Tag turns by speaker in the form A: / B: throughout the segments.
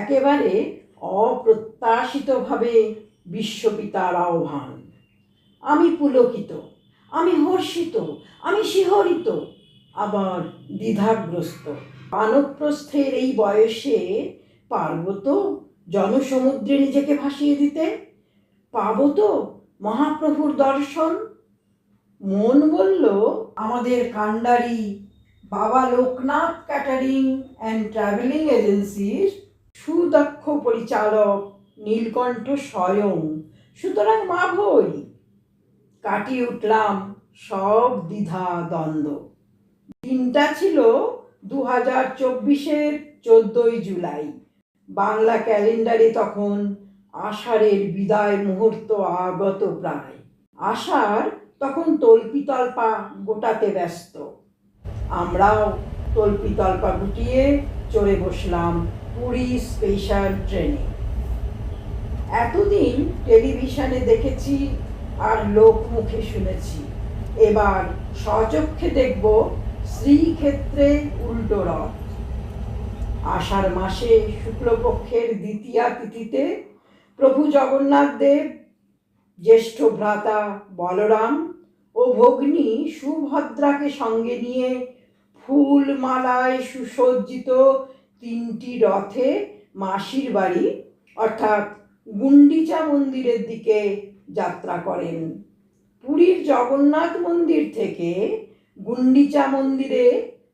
A: একেবারে অপ্রত্যাশিতভাবে বিশ্বপিতার আহ্বান। আমি পুলকিত, আমি হর্ষিত, আমি শিহরিত, আবার দ্বিধাগ্রস্ত। মানবপ্রস্থের এই বয়সে পারব তো জনসমুদ্রে নিজেকে ভাসিয়ে দিতে পাব তো মহাপ্রভুর দর্শন। মন বলল, আমাদের কাণ্ডারি বাবা লোকনাথ ক্যাটারিং অ্যান্ড ট্রাভেলিং এজেন্সির সুদক্ষ পরিচালক নীলকণ্ঠ স্বয়ং। সুতরাং মা ভই, কাটিয়ে উঠলাম সব দ্বিধা দ্বন্দ্ব। দিনটা ছিল দু হাজার চব্বিশের চোদ্দই জুলাই। বাংলা ক্যালেন্ডারে তখন আষাঢ়ের বিদায় মুহূর্ত আগত প্রায়। আষাঢ় তখন তল্পিতল্পা গোটাতে ব্যস্ত। আমরাও তল্পিতল্পা গুটিয়ে চড়ে বসলাম পুরী স্পেশাল ট্রেনে। এতদিন টেলিভিশনে দেখেছি আর লোক মুখে শুনেছি। এবার স্বচক্ষে দেখব শ্রীক্ষেত্রে উল্টো রথ। আষাঢ় মাসে শুক্লপক্ষের দ্বিতীয়া তিথিতে প্রভু জগন্নাথ দেব, জ্যেষ্ঠ ভ্রাতা বলরাম ও ভগ্নী সুভদ্রাকে সঙ্গে নিয়ে ফুল মালায় সুসজ্জিত তিনটি রথে মাসির বাড়ি, অর্থাৎ গুন্ডিচা মন্দিরের দিকে যাত্রা করেন। পুরীর জগন্নাথ মন্দির থেকে গুন্ডিচা মন্দিরে,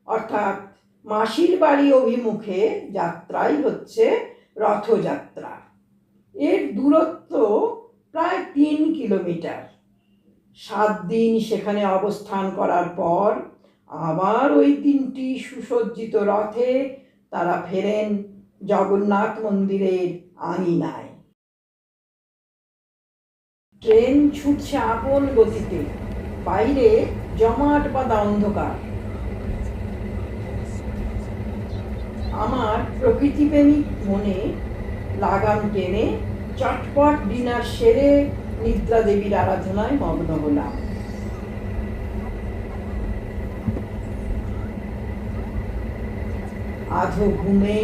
A: অর্থাৎ মাসির বাড়ি অভিমুখে যাত্রাই হচ্ছে রথযাত্রা। এর দূরত্ব প্রায় তিন কিলোমিটার। সাত দিন সেখানে অবস্থান করার পর আবার ওই তিনটি সুসজ্জিত রথে তারা ফেরেন জগন্নাথ মন্দিরের আঙিনায়। ট্রেন ছুটছে আপন গতিতে, বাইরে জমাট বাঁধা অন্ধকার। আমার প্রকৃতিপ্রেমিক মনে লাগাম টেনে চটপট ডিনার সেরে নিদ্রা দেবীর আরাধনায় মগ্ন হলাম। আধো ঘুমে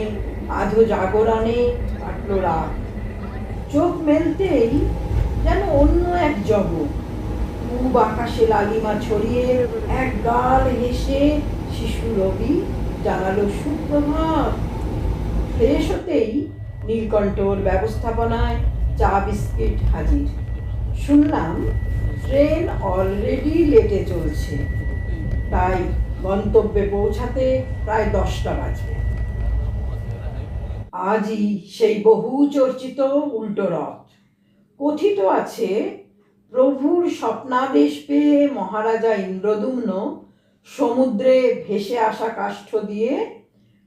A: আধো জাগরণে কাটল রাত চোখ মেলতেই যেন অন্য এক জগৎ। পূব আকাশে লালিমা ছড়িয়ে এক গাল হেসে শিশু রবি জানালো সুপ্রভাত। ফ্রেশ হতেই নীলকণ্ঠর ব্যবস্থাপনায় চা বিস্কিট হাজির। শুনলাম ট্রেন অলরেডি লেটে চলছে। তাই গন্তব্যে পৌঁছাতে প্রায় দশটা বাজবে। আজই সেই বহু চর্চিত উল্টো রথ। কথিত আছে, প্রভুর স্বপ্নাদেশ পেয়ে মহারাজা ইন্দ্রদুম্ন সমুদ্রে ভেসে আসা কাষ্ঠ দিয়ে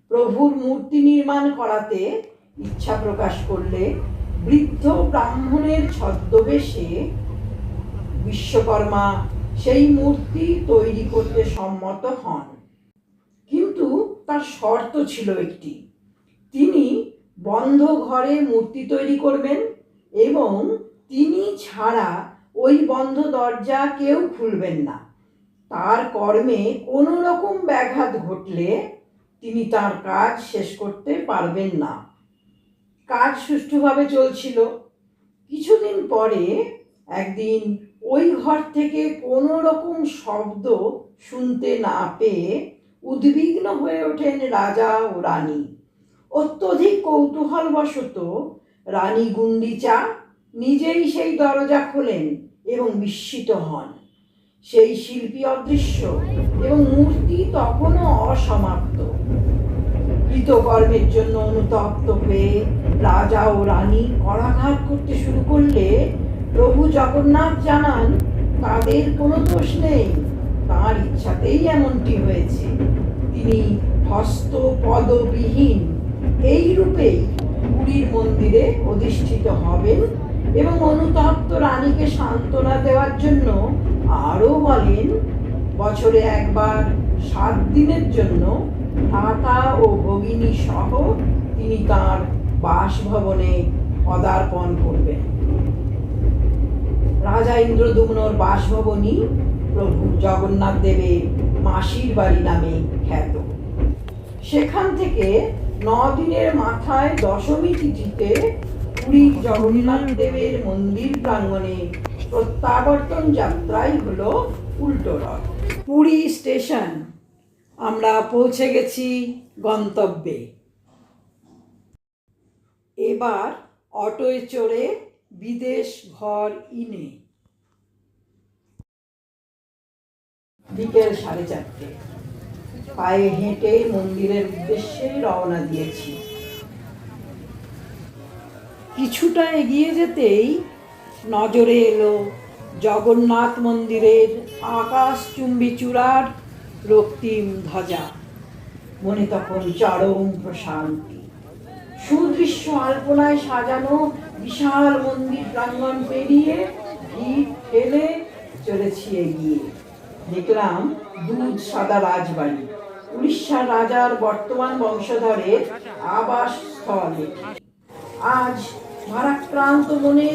A: প্রভুর মূর্তি নির্মাণ করাতে ইচ্ছা প্রকাশ করলে বৃদ্ধ ব্রাহ্মণের ছদ্মবেশে বিশ্বকর্মা সেই মূর্তি তৈরি করতে সম্মত হন। কিন্তু তার শর্ত ছিল একটি। তিনি বন্ধ ঘরে মূর্তি তৈরি করবেন এবং তিনি ছাড়া ওই বন্ধ দরজা কেউ খুলবেন না। তার কর্মে কোনো রকম ব্যাঘাত ঘটলে তিনি তার কাজ শেষ করতে পারবেন না। কাজ সুষ্ঠুভাবে চলছিল। কিছুদিন পরে একদিন ওই ঘর থেকে কোনো রকম শব্দ শুনতে না পেয়ে উদ্বিগ্ন হয়ে ওঠেন রাজা ও রানী। অত্যধিক কৌতূহলবশত রানী গুন্ডিচা নিজেই সেই দরজা খোলেন এবং বিস্মিত হন। সেই শিল্পী অদৃশ্য এবং মূর্তি তখনও অসমাপ্ত। কৃতকর্মের জন্য অনুতপ্ত হয়ে রাজা ও রানী করাঘাত করতে শুরু করলে প্রভু জগন্নাথ জানান, তাদের কোনো দোষ নেই, তাঁর ইচ্ছাতেই এমনটি হয়েছে। তিনি হস্ত পদবিহীন এই রূপেই পুরীর মন্দিরে অধিষ্ঠিত হবেন এবং অনুতপ্ত রানীকে সান্ত্বনা দেওয়ার জন্য আরও বলেন, বছরে একবার সাত দিনের জন্য ভ্রাতা ও ভগিনী সহ তিনি তার বাসভবনে পদার্পণ করবেন। রাজা ইন্দ্রদুম্নর বাসভবনই প্রভু জগন্নাথ দেবের মাসির বাড়ি নামে খ্যাত। সেখান থেকে দিনের মাথায় দশমী তিথিতে পুরীর জগন্নাথ দেবের মন্দির প্রাঙ্গণে প্রত্যাবর্তন যাত্রাই হলো উল্টো রথ। পুরী স্টেশন, আমরা পৌঁছে গেছি গন্তব্যে। এবার অটোয় চড়ে বিদেশ ঘর ইনে। বিকেল সাড়ে চারটে। পায়ে হেঁটে মন্দিরের উদ্দেশ্যে রওনা দিয়েছি। কিছুটা এগিয়ে যেতেই নজরে এলো জগন্নাথ মন্দিরের আকাশ চুম্বি চূড়ার রক্তিম ধ্বজা। মনে তখন চরম প্রশান্তি। সুদৃশ্য আলপনায় সাজানো বিশাল মন্দির প্রাঙ্গণ পেরিয়ে ভিড় ঠেলে চলেছি এগিয়ে। দেখলাম দুধ সাদা রাজবাড়ি। উড়িষ্যার রাজার বর্তমান বংশধরের আবাস স্থল আজ ভারাক্রান্ত মনে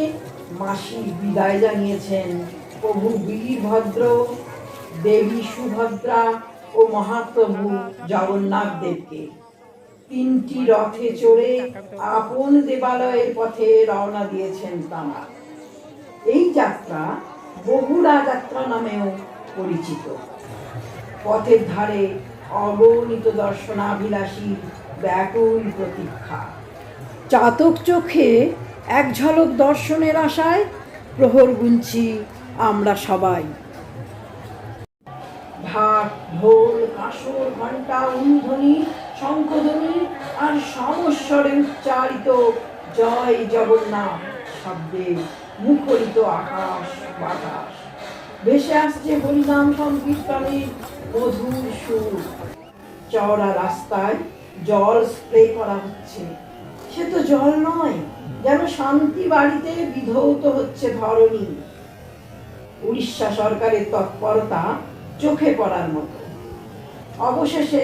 A: মাসি বিদায় জানিয়েছেন, প্রভু বীরভদ্র, দেবী সুভদ্রা ও মহাপ্রভু জগন্নাথ দেবকে। তিনটি রথে চড়ে আপন দেবালয়ের পথে রওনা দিয়েছেন তাঁরা। এই যাত্রা বহুলা যাত্রা নামেও পরিচিত। পথের ধারে অগণিত দর্শনাভিলাষী ব্যাকুল প্রতীক্ষা। চাতক চোখে এক ঝলক দর্শনের আশায় প্রহর গুনছি আমরা সবাই। ঢাক ঢোল, কাঁসর, ঘণ্টা অনুধ্বনি শঙ্খধ্বনি আর সমস্বরে উচ্চারিত জয় জগন্নাথ শব্দে মুখরিত আকাশ বাতাস। ভেসে আসছে হরিনাম সংকীর্তনের মধুর সুর। চওড়া রাস্তায় জল স্প্রে করা হচ্ছে। সে তো জল নয়, যেন শান্তি বাড়িতে বিধৌত হচ্ছে ধরণী। উড়িষ্যা সরকারের তৎপরতা চোখে পড়ার মতো। অবশেষে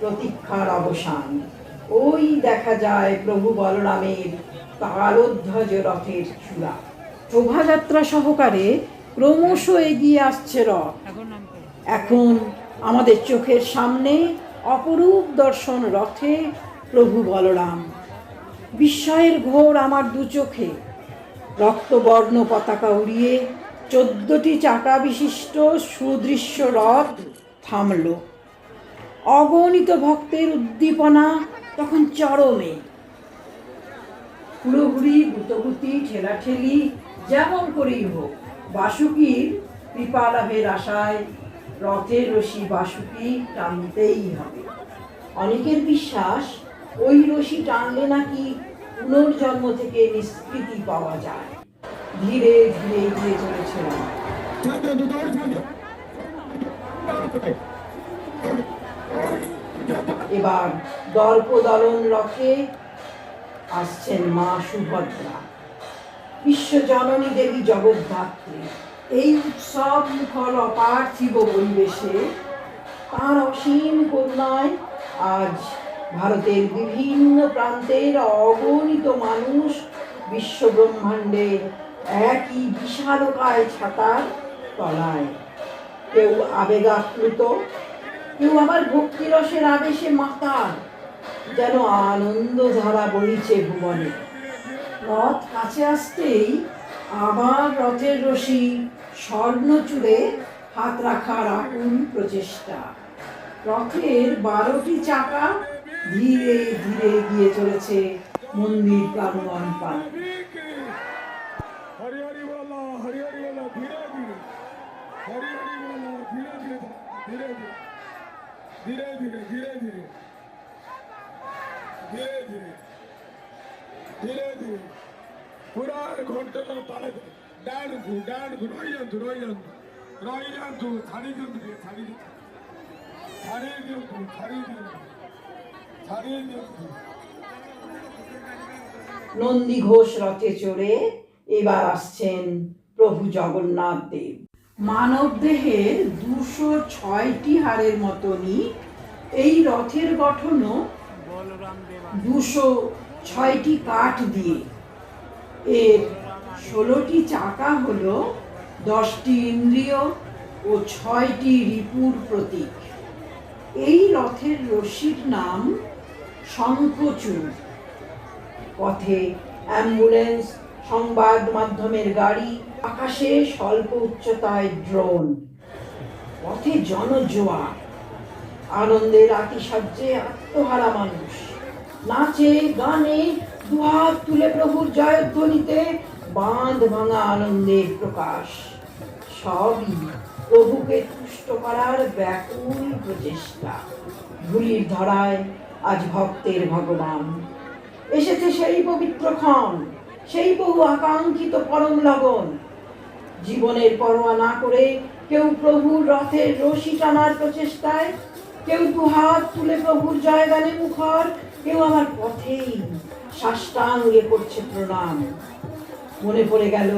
A: প্রতীক্ষার অবসান। ওই দেখা যায় প্রভু বলরামের তালোধ্বজ রথের চূড়া। শোভাযাত্রা সহকারে ক্রমশ এগিয়ে আসছে রথ। এখন আমাদের চোখের সামনে অপরূপ দর্শন রথে প্রভু বলরাম। বিস্ময়ের ঘোর আমার দু চোখে। রক্তবর্ণ পতাকা উড়িয়ে চোদ্দটি চাকা বিশিষ্ট সুদৃশ্য রথ থামল। অগণিত ভক্তের উদ্দীপনা তখন চরমে। হুড়োহুড়ি গুতগুতি ঠেলাঠেলি যেমন করেই হোক। বাসুকির কৃপা লাভের আশায় রথের রশি বাসুকি টানতেই হবে। অনেকের বিশ্বাস, ওই রশি টানলে নাকি পুনর্জন্ম থেকে নিষ্কৃতি পাওয়া যায়। ধীরে ধীরে এগিয়ে চলেছিলাম এবার দর্প দলন রথে আসছেন মা সুভদ্রা। বিশ্বজননী দেবী জগদ্ধাত্রী। এই উৎসব মুখর অপার্থিব পরিবেশে তাঁর অসীম করুণায় আজ ভারতের বিভিন্ন প্রান্তের অগণিত মানুষ বিশ্বব্রহ্মাণ্ডের একই বিশালকায় ছাতার তলায়। কেউ আবেগাপ্লুত, কেউ আবার ভক্তিরসের আবেশে মাতাল, যেন আনন্দ ধারা বইছে ভুবনে। রথ কাছে আসতেই আবার রথের রশি স্বর্ণ চুড়ে হাত রাখার আপন প্রচেষ্টা। রথের বারোটি চাকা ধীরে ধীরে গিয়ে চলেছে মন্দির
B: প্রাঙ্গন পাল ধীরে ধীরে ধীরে ধীরে। ধীরে ধীরে। ধীরে ধীরে। পুরা ছাড়ি দিন্তু ছাড়ি দিন্তু ছাড়ি দিন্তু ছাড়ি দিন্তু ছাড়ি দিন্তু
A: নন্দী ঘোষ রথে চড়ে এবার আসছেন প্রভু জগন্নাথ দেব। মানব দেহের দুশো ছয়টি হাড়ের মতনই এই রথের গঠনও দুশো ছয়টি কাঠ দিয়ে। এর ষোলোটি চাকা হলো দশটি ইন্দ্রিয় ও ছয়টি রিপুর প্রতীক। এই রথের রশির নাম শঙ্খচূড় পথে অ্যাম্বুলেন্স, সংবাদ মাধ্যমের গাড়ি, আকাশে স্বল্প উচ্চতায় ড্রোন। পথে জনজোয়ার। আনন্দের আতিশয্যে আত্মহারা মানুষ। নাচে, গানে দুহাত তুলে প্রভুর জয়ধ্বনিতে বাঁধ ভাঙা আনন্দের প্রকাশ। সবই প্রভুকে তুষ্ট করার ব্যাকুল প্রচেষ্টা। ধুলির ধরায় আজ ভক্তের ভগবান। এসেছে সেই পবিত্র ক্ষণ, সেই বহু আকাঙ্ক্ষিত পরম লগন। জীবনের পরোয়া না করে কেউ প্রভুর রথের রশি টানার প্রচেষ্টায় কেউ দু হাত তুলে প্রভুর জয়গানে মুখর কেউ আমার পথেই সাষ্টাঙ্গে করছে প্রণাম। মনে পড়ে গেল,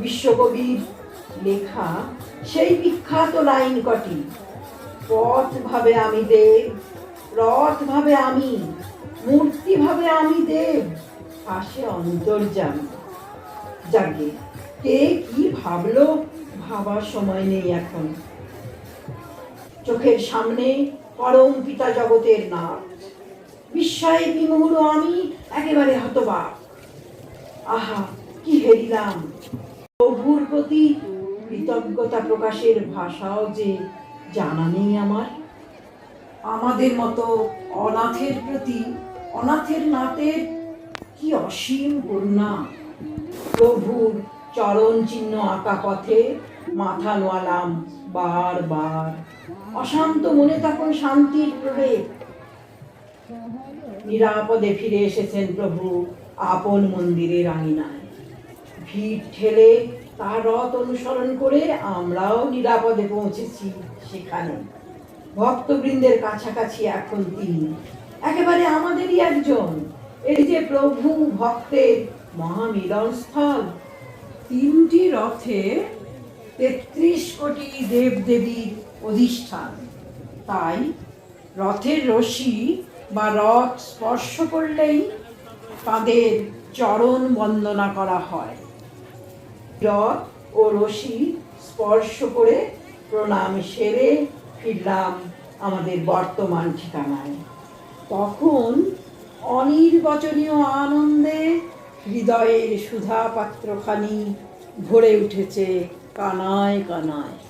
A: বিশ্বকবির লেখা সেই বিখ্যাত লাইন কটি পথ ভাবে আমি দেব রথ ভাবে আমি মূর্তি ভাবে আমি দেব, পাশে অন্তর্যামী। যাকে কে কি ভাবলো? ভাবার সময় নেই এখন। চোখের সামনে পরম পিতা জগতের নাচ বিস্ময়ে বিমূঢ় আমি একেবারে হতবাক। আহা, কি হেরিলাম প্রভুর প্রতি কৃতজ্ঞতা প্রকাশের ভাষাও যে জানা নেই আমার। আমাদের মতো অনাথের প্রতি, অনাথের নাতের কি অসীম করুণা। প্রভুর চরণ চিহ্ন আঁকা পথে মাথা নোয়ালাম বারবার। অশান্ত মনে তখন শান্তির প্রলেপ নিরাপদে ফিরে এসেছেন প্রভু আপন মন্দিরের আঙিনায় ভিড় ঠেলে তার রথ অনুসরণ করে আমরাও নিরাপদে পৌঁছেছি সেখানে। ভক্তবৃন্দের কাছাকাছি এখন তিনি। একেবারে আমাদেরই একজন। এই যে প্রভু ভক্তের মহামিলনস্থল। তিনটি রথে তেত্রিশ কোটি দেব দেবদেবীর অধিষ্ঠান। তাই রথের রশি বা রথ স্পর্শ করলেই তাদের চরণ বন্দনা করা হয়। রথ ও রশি স্পর্শ করে প্রণাম সেরে ফিরলাম আমাদের বর্তমান ঠিকানায়। তখন অনির্বচনীয় আনন্দে হৃদয়ের সুধা পাত্রখানি ভরে উঠেছে কানায় কানায়।